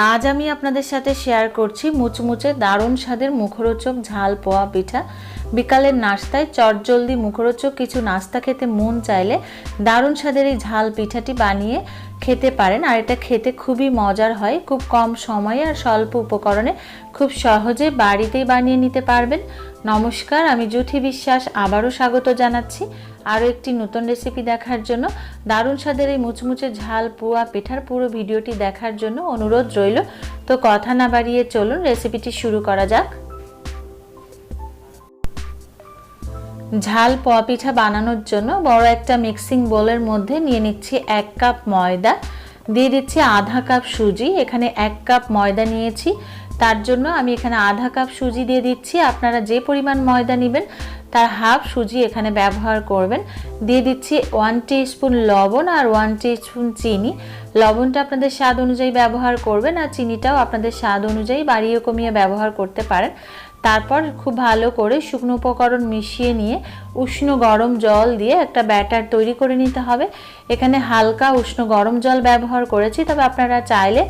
আজ আমি আপনাদের সাথে শেয়ার করছি মুচমুচে দারুণ স্বাদের মুখরোচক ঝাল পোয়া পিঠা। বিকালের নাস্তায় চটজলদি মুখরোচক কিছু নাস্তা খেতে মন চাইলে দারুণ স্বাদের এই ঝাল পিঠাটি বানিয়ে খেতে পারেন আর এটা খেতে খুবই মজার হয়। খুব কম সময়ে আর স্বল্প উপকরণে খুব সহজে বাড়িতেই বানিয়ে নিতে পারবেন। নমস্কার, আমি জুথি বিশ্বাস আবারও স্বাগত জানাচ্ছি আরও একটি নতুন রেসিপি দেখার জন্য। দারুণ স্বাদের এই মুচমুচে ঝাল পুয়া পিঠার পুরো ভিডিওটি দেখার জন্য অনুরোধ রইল। তো কথা না বাড়িয়ে চলুন রেসিপিটি শুরু করা যাক। ঝাল পোয়া পিঠা বানানোর জন্য বড় একটা মিক্সিং বোলের মধ্যে নিয়ে নিচ্ছি এক কাপ ময়দা। দিয়ে দিচ্ছি আধা কাপ সুজি। এখানে এক কাপ ময়দা নিয়েছি। তার জন্য আমি এখানে আধা কাপ সুজি দিয়ে দিচ্ছি। আপনারা যে পরিমাণ ময়দা নেবেন, তার হাফ সুজি এখানে ব্যবহার করবেন। দিয়ে দিচ্ছি ওয়ান স্পুন লবণ আর ওয়ান স্পুন চিনি। লবণটা আপনাদের স্বাদ অনুযায়ী ব্যবহার করবেন আর চিনিটাও আপনাদের স্বাদ অনুযায়ী বাড়িয়ে কমিয়ে ব্যবহার করতে পারেন। তারপর খুব ভালো করে শুকনো উপকরণ মিশিয়ে নিয়ে উষ্ণ গরম জল দিয়ে একটা ব্যাটার তৈরি করে নিতে হবে। এখানে হালকা উষ্ণ গরম জল ব্যবহার করেছি, তবে আপনারা চাইলে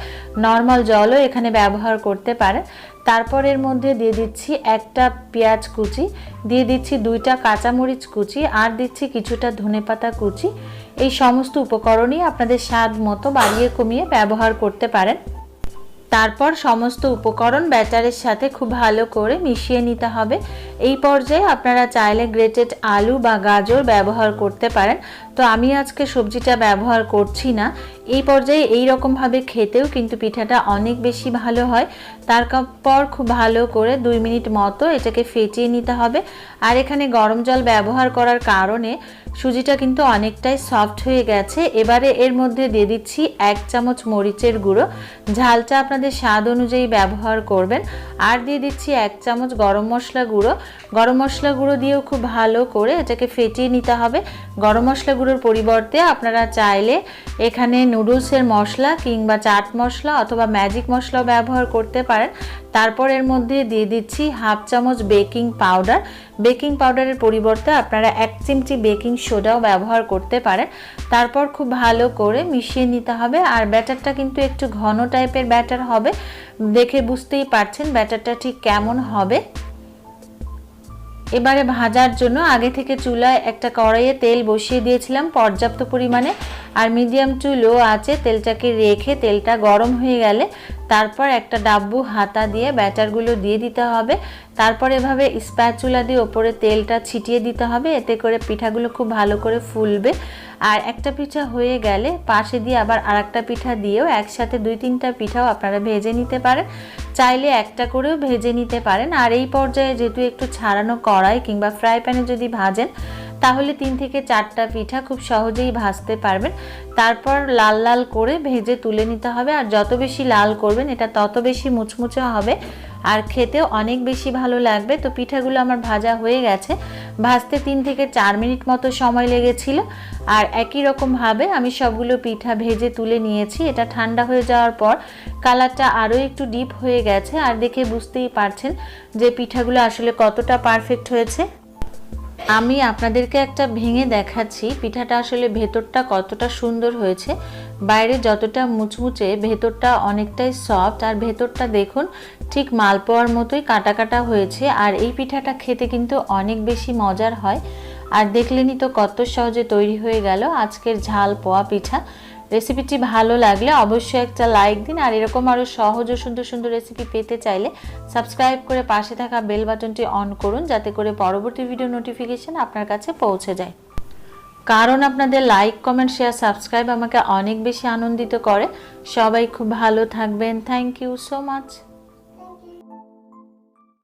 নর্মাল জলও এখানে ব্যবহার করতে পারেন। তারপর এর মধ্যে দিয়ে দিচ্ছি একটা পেঁয়াজ কুচি, দিয়ে দিচ্ছি দুইটা কাঁচামরিচ কুচি, আর দিচ্ছি কিছুটা ধনেপাতা কুচি। এই সমস্ত উপকরণই আপনাদের স্বাদ মতো বাড়িয়ে কমিয়ে ব্যবহার করতে পারেন। তারপর সমস্ত উপকরণ ব্যাটারের সাথে খুব ভালো করে মিশিয়ে নিতে হবে। এই পর্যায়ে আপনারা চাইলে গ্রেটেড আলু বা গাজর ব্যবহার করতে পারেন। তো আমি আজকে সবজিটা ব্যবহার করছি না। এই পর্যায়ে এই রকমভাবে খেতেও কিন্তু পিঠাটা অনেক বেশি ভালো হয়। তার পর খুব ভালো করে দুই মিনিট মতো এটাকে ফেটিয়ে নিতে হবে। আর এখানে গরম জল ব্যবহার করার কারণে সুজিটা কিন্তু অনেকটাই সফট হয়ে গেছে। এবারে এর মধ্যে দিয়ে দিচ্ছি এক চামচ মরিচের গুঁড়ো। ঝালটা আপনাদের স্বাদ অনুযায়ী ব্যবহার করবেন। আর দিয়ে দিচ্ছি এক চামচ গরম মশলা গুঁড়ো। গরম মশলা গুঁড়ো দিয়েও খুব ভালো করে এটাকে ফেটিয়ে নিতে হবে। গরম মশলা গুঁড়োর পরিবর্তে আপনারা চাইলে এখানে নুডলসের মশলা কিংবা চাট মশলা অথবা ম্যাজিক মশলাও ব্যবহার করতে পারেন। তারপর এর মধ্যে দিয়ে দিচ্ছি হাফ চামচ বেকিং পাউডার। বেকিং পাউডারের পরিবর্তে আপনারা এক চিমটি বেকিং সোডাও ব্যবহার করতে পারেন। তারপর খুব ভালো করে মিশিয়ে নিতে হবে। আর ব্যাটারটা কিন্তু একটু ঘন টাইপের ব্যাটার হবে। দেখে বুঝতেই পারছেন ব্যাটারটা ঠিক কেমন হবে। এবারে ভাজার জন্য আগে থেকে চুলায় একটা কড়াইয়ে তেল বসিয়ে দিয়েছিলাম পর্যাপ্ত পরিমাণে। আর মিডিয়াম টু লো আছে তেলটাকে রেখে তেলটা গরম হয়ে গেলে তারপর একটা ডাব্বু হাতা দিয়ে ব্যাটারগুলো দিয়ে দিতে হবে। তারপর এভাবে স্প্যাচুলা দিয়ে ওপরে তেলটা ছিটিয়ে দিতে হবে। এতে করে পিঠাগুলো খুব ভালো করে ফুলবে। আর একটা পিঠা হয়ে গেলে পাশে দিয়ে আবার আর একটা পিঠা দিয়েও একসাথে দুই তিনটা পিঠাও আপনারা ভেজে নিতে পারেন। চাইলে একটা করেও ভেজে নিতে পারেন। আর এই পর্যায়ে যেহেতু একটু ছাড়ানো কড়াই কিংবা ফ্রাই প্যানে যদি ভাজেন, তাহলে তিন থেকে চারটা পিঠা খুব সহজেই ভাজতে পারবেন। তারপর লাল লাল করে ভেজে তুলে নিতে হবে। আর যত বেশি লাল করবেন, এটা তত বেশি মুচমুচে হবে। আর খেতেও অনেক বেশি ভালো লাগবে। তো পিঠাগুলো আমার ভাজা হয়ে গেছে। ভাজতে তিন থেকে চার মিনিট মতো সময় লেগেছিল। আর একই রকমভাবে আমি সবগুলো পিঠা ভেজে তুলে নিয়েছি। এটা ঠান্ডা হয়ে যাওয়ার পর কালারটা আরও একটু ডিপ হয়ে গেছে। আর দেখে বুঝতেই পারছেন যে পিঠাগুলো আসলে কতটা পারফেক্ট হয়েছে। আমি আপনাদেরকে একটা ভেঙে দেখাচ্ছি। পিঠাটা আসলে ভেতরটা কতটা সুন্দর হয়েছে। বাইরে যতটা মুচমুচে, ভেতরটা অনেকটাই সফট আর ভেতরটা দেখুন, ঠিক মালপোয়ার মতোই কাটা কাটা হয়েছে। আর এই পিঠাটা খেতে কিন্তু অনেক বেশি মজার হয়। আর দেখলেনই তো কত সহজে তৈরি হয়ে গেল আজকের ঝাল পোয়া পিঠা। রেসিপিটি ভালো লাগলে অবশ্যই একটা লাইক দিন। আর এরকম আরও সহজ ও সুন্দর সুন্দর রেসিপি পেতে চাইলে সাবস্ক্রাইব করে পাশে থাকা বেল বাটনটি অন করুন, যাতে করে পরবর্তী ভিডিও নোটিফিকেশান আপনার কাছে পৌঁছে যায়। কারণ আপনাদের লাইক কমেন্ট শেয়ার সাবস্ক্রাইব আমাকে অনেক বেশি আনন্দিত করে। সবাই খুব ভালো থাকবেন। Thank you so much